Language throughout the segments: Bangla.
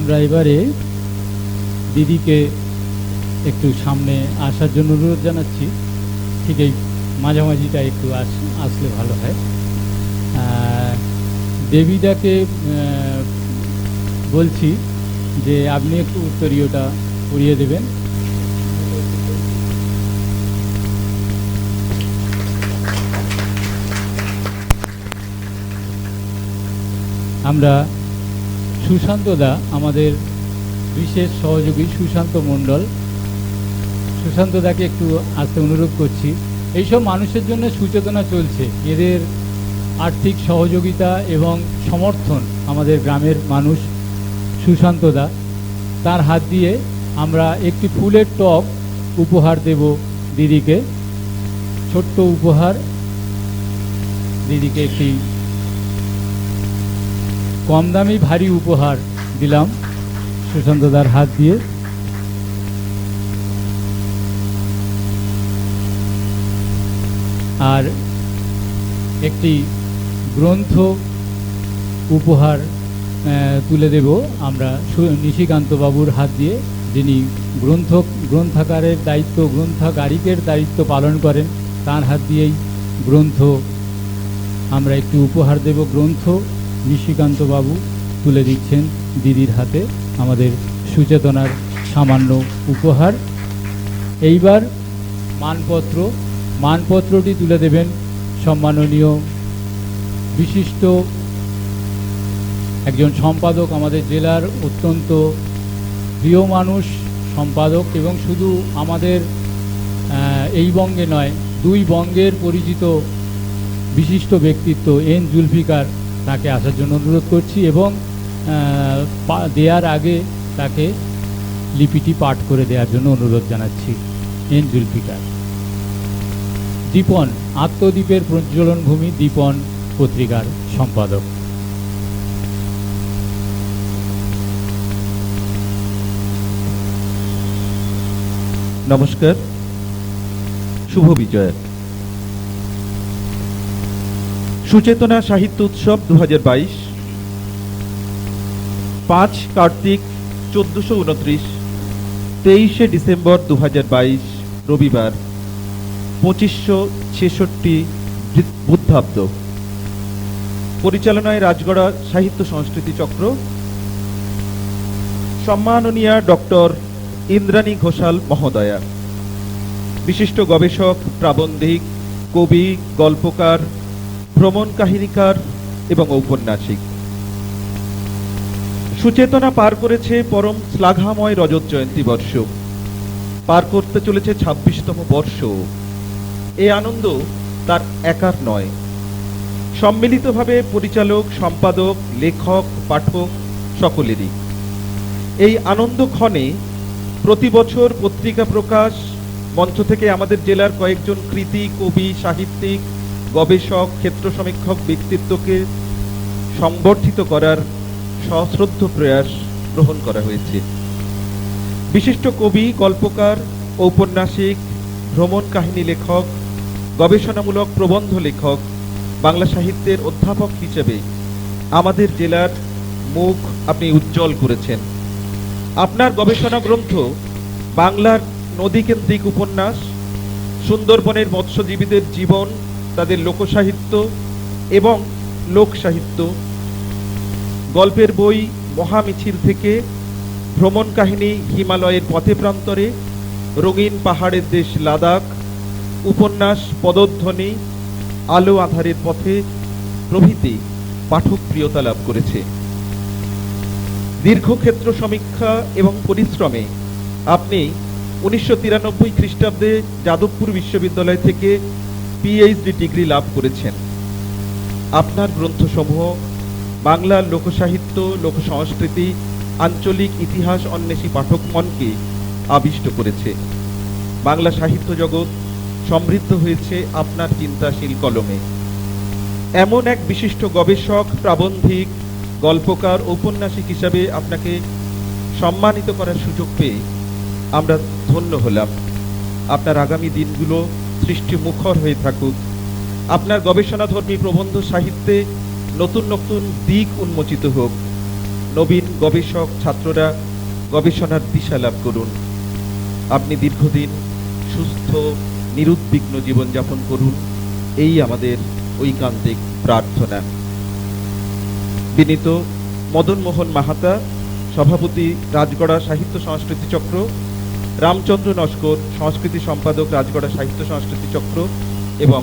আমরা এবারে দিদিকে একটু সামনে আসার জন্য অনুরোধ জানাচ্ছি। ঠিক এই মাঝামাঝিটা একটু আস, আসলে ভালো হয়। দেবীদাকে বলছি যে আপনি একটু উত্তরীয়টা পরিয়ে দেবেন। আমরা সুশান্ত দা, আমাদের বিশেষ সহযোগী সুশান্ত মণ্ডল। সুশান্ত দাকে একটু আসতে অনুরোধ করছি। এইসব মানুষের জন্য সচেতনা চলছে। এদের আর্থিক সহযোগিতা এবং সমর্থন আমাদের গ্রামের মানুষ সুশান্ত দা। তার হাত দিয়ে আমরা একটি ফুলের টব উপহার দেব দিদিকে। ছোট্ট উপহার দিদিকে একটি কম দামি ভারী উপহার দিলাম সুশান্তদার হাত দিয়ে। আর একটি গ্রন্থ উপহার তুলে দেব আমরা সু- নিশিকান্ত বাবুর হাত দিয়ে, যিনি গ্রন্থ গ্রন্থাগারের দায়িত্ব, গ্রন্থাগারিকের দায়িত্ব পালন করেন, তার হাত দিয়েই গ্রন্থ আমরা একটি উপহার দেব, গ্রন্থ। নিশিকান্ত বাবু তুলে দিচ্ছেন দিদির হাতে আমাদের সুচেতনার সামান্য উপহার। এইবার মানপত্র, মানপত্রটি তুলে দেবেন সম্মাননীয় বিশিষ্ট একজন সম্পাদক আমাদের জেলার অত্যন্ত প্রিয় মানুষ, সম্পাদক এবং শুধু আমাদের এই বঙ্গে নয়, দুই বঙ্গের পরিচিত বিশিষ্ট ব্যক্তিত্ব এন জুলফিকার তাকে আসার জন্য অনুরোধ করছি এবং দেওয়ার আগে তাকে লিপিটি পাঠ করে দেওয়ার জন্য অনুরোধ জানাচ্ছি। এন জুলফিকার। দীপন আত্মদ্বীপের প্রজ্বলন ভূমি দীপন পত্রিকার সম্পাদক। নমস্কার। শুভ বিজয়। সুচেতনা সাহিত্য উৎসব দু পাঁচ কার্তিক চোদ্দশো উনত্রিশ, তেইশে ডিসেম্বর দু হাজার বাইশ, রবিবার, পঁচিশশো ছেষট্টি বুদ্ধাব্দ। পরিচালনায় রাজগড়া সাহিত্য সংস্কৃতি চক্র। সম্মাননীয়া ডক্টর ইন্দ্রাণী ঘোষাল মহোদয়া। বিশিষ্ট গবেষক প্রাবন্ধিক, কবি, গল্পকার ভ্রমণ কাহিনীকার এবং ঔপন্যাসিক। সুচেতনা পার করেছে পরম শ্লাঘাময় রজত জয়ন্তী বর্ষ। পার করতে চলেছে ছাব্বিশতম বর্ষ। এ আনন্দ তার একার নয়। সম্মিলিতভাবে পরিচালক, সম্পাদক, লেখক, পাঠক সকলেরই। এই আনন্দ ক্ষণে প্রতি বছর পত্রিকা প্রকাশ, মঞ্চ থেকে আমাদের জেলার কয়েকজন কৃতি, কবি, সাহিত্যিক গবেষক, ক্ষেত্র সমীক্ষক ব্যক্তিত্বকে সংবর্ধিত করার সশ্রদ্ধ প্রয়াস গ্রহণ করা হয়েছে। বিশিষ্ট কবি, গল্পকার, ঔপন্যাসিক, ভ্রমণ কাহিনী লেখক, গবেষণামূলক প্রবন্ধ লেখক, বাংলা সাহিত্যের অধ্যাপক হিসেবে আমাদের জেলার মুখ আপনি উজ্জ্বল করেছেন। আপনার গবেষণা গ্রন্থ, বাংলার নদীকেন্দ্রিক উপন্যাস, সুন্দরবনের মৎস্যজীবীদের জীবন তাদের লোকসাহিত্য এবং লোক সাহিত্য গল্পের বই মহামিছিল থেকে ভ্রমণ কাহিনী হিমালয়ের পথে প্রান্তরে, রঙিন পাহাড়ের দেশ লাদাখ, উপন্যাস, পদধ্বনি, আলো আধারের পথে প্রভৃতি পাঠক প্রিয়তা লাভ করেছে। দীর্ঘক্ষেত্র সমীক্ষা এবং পরিশ্রমে আপনি উনিশশো তিরানব্বই খ্রিস্টাব্দে যাদবপুর বিশ্ববিদ্যালয় থেকে পিএইচডি ডিগ্রি লাভ করেছেন। আপনার গ্রন্থসমূহ বাংলার লোকসাহিত্য, লোকসংস্কৃতি, আঞ্চলিক ইতিহাস অন্বেষী পাঠক মনকে আবিষ্ট করেছে। বাংলা সাহিত্য জগৎ সমৃদ্ধ হয়েছে আপনার চিন্তাশীল কলমে। এমন এক বিশিষ্ট গবেষক, প্রাবন্ধিক, গল্পকার, ঔপন্যাসিক হিসাবে আপনাকে সম্মানিত করার সুযোগ পেয়ে আমরা ধন্য হলাম। আপনার আগামী দিনগুলো সৃষ্টি মুখর হয়ে থাকুক। আপনার গবেষণাধর্মী প্রবন্ধ সাহিত্যে নতুন নতুন দিক উন্মোচিত হোক। নবীন গবেষক ছাত্ররা গবেষণার দিশা লাভ করুন। আপনি দীর্ঘদিন সুস্থ, নিরুদ্বিগ্ন জীবনযাপন করুন। এই আমাদের ঐকান্তিক প্রার্থনা। বিনীত মদন মোহন মাহাতা, সভাপতি রাজগড়া সাহিত্য সংস্কৃতি চক্র রামচন্দ্র নস্কর, সংস্কৃতি সম্পাদক রাজগড়া সাহিত্য সংস্কৃতি চক্র এবং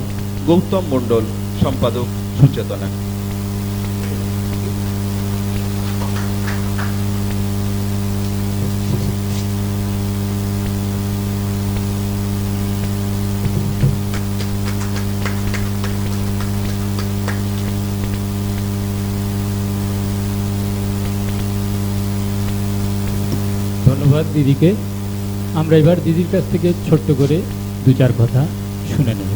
গৌতম মণ্ডল, সম্পাদক সুচেতনা। ধন্যবাদ দিদিকে। আমরা এবার দিদির কাছ থেকে ছোট্ট করে দু চার কথা শুনে নেব।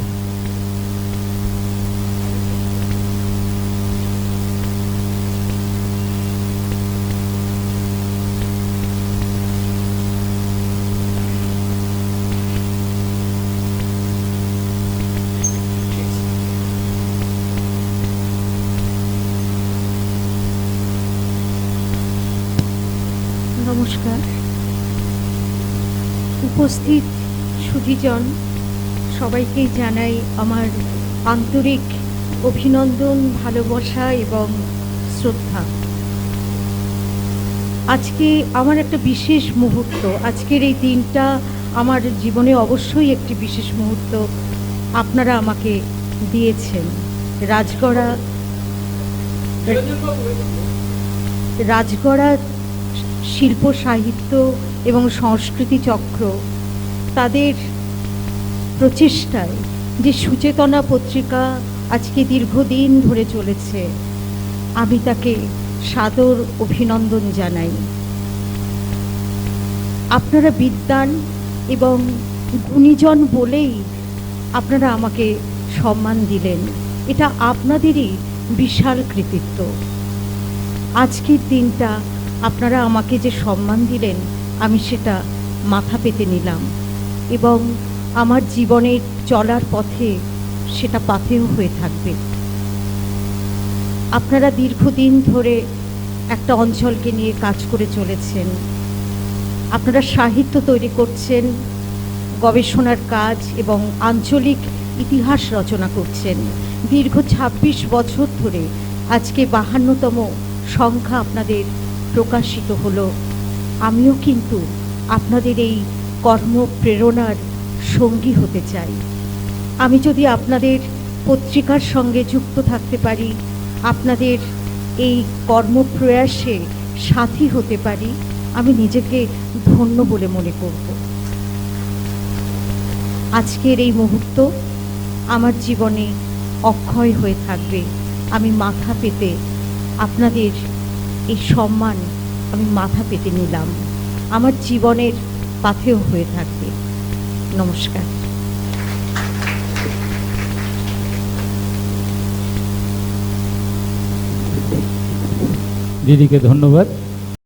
নমস্কার। উপস্থিত সুধীজন, সবাইকেই জানাই আমার আন্তরিক অভিনন্দন, ভালোবাসা এবং শ্রদ্ধা। আজকে আমার একটা বিশেষ মুহূর্ত, আজকের এই দিনটা আমার জীবনে অবশ্যই একটি বিশেষ মুহূর্ত আপনারা আমাকে দিয়েছেন। রাজগড়া রাজগড়া শিল্প সাহিত্য এবং সংস্কৃতি চক্র তাদের প্রচেষ্টায় যে সুচেতনা পত্রিকা আজকে দীর্ঘদিন ধরে চলেছে, আমি তাকে সাদর অভিনন্দন জানাই। আপনারা বিদ্বান এবং গুণীজন বলেই আপনারা আমাকে সম্মান দিলেন। এটা আপনাদেরই বিশাল কৃতিত্ব। আজকের দিনটা আপনারা আমাকে যে সম্মান দিলেন আমি সেটা মাথা পেতে নিলাম এবং আমার জীবনের চলার পথে সেটা পাথেয় হয়ে থাকবে। আপনারা দীর্ঘদিন ধরে একটা অঞ্চলকে নিয়ে কাজ করে চলেছেন। আপনারা সাহিত্য তৈরি করছেন, গবেষণার কাজ এবং আঞ্চলিক ইতিহাস রচনা করছেন। দীর্ঘ ২৬ বছর ধরে আজকে বাহান্নতম সংখ্যা আপনাদের প্রকাশিত হলো। আমিও কিন্তু আপনাদের এই কর্মপ্রেরণার সঙ্গী হতে চাই। আমি যদি আপনাদের পত্রিকার সঙ্গে যুক্ত থাকতে পারি, আপনাদের এই কর্মপ্রয়াসে সাথী হতে পারি, আমি নিজেকে ধন্য বলে মনে করব। আজকের এই মুহূর্ত আমার জীবনে অক্ষয় হয়ে থাকবে। আমি মাথা পেতে আপনাদের এই সম্মান আমি মাথা পেতে নিলাম। আমার জীবনের পাথেও হয়ে থাকবে। নমস্কার। দিদিকে ধন্যবাদ।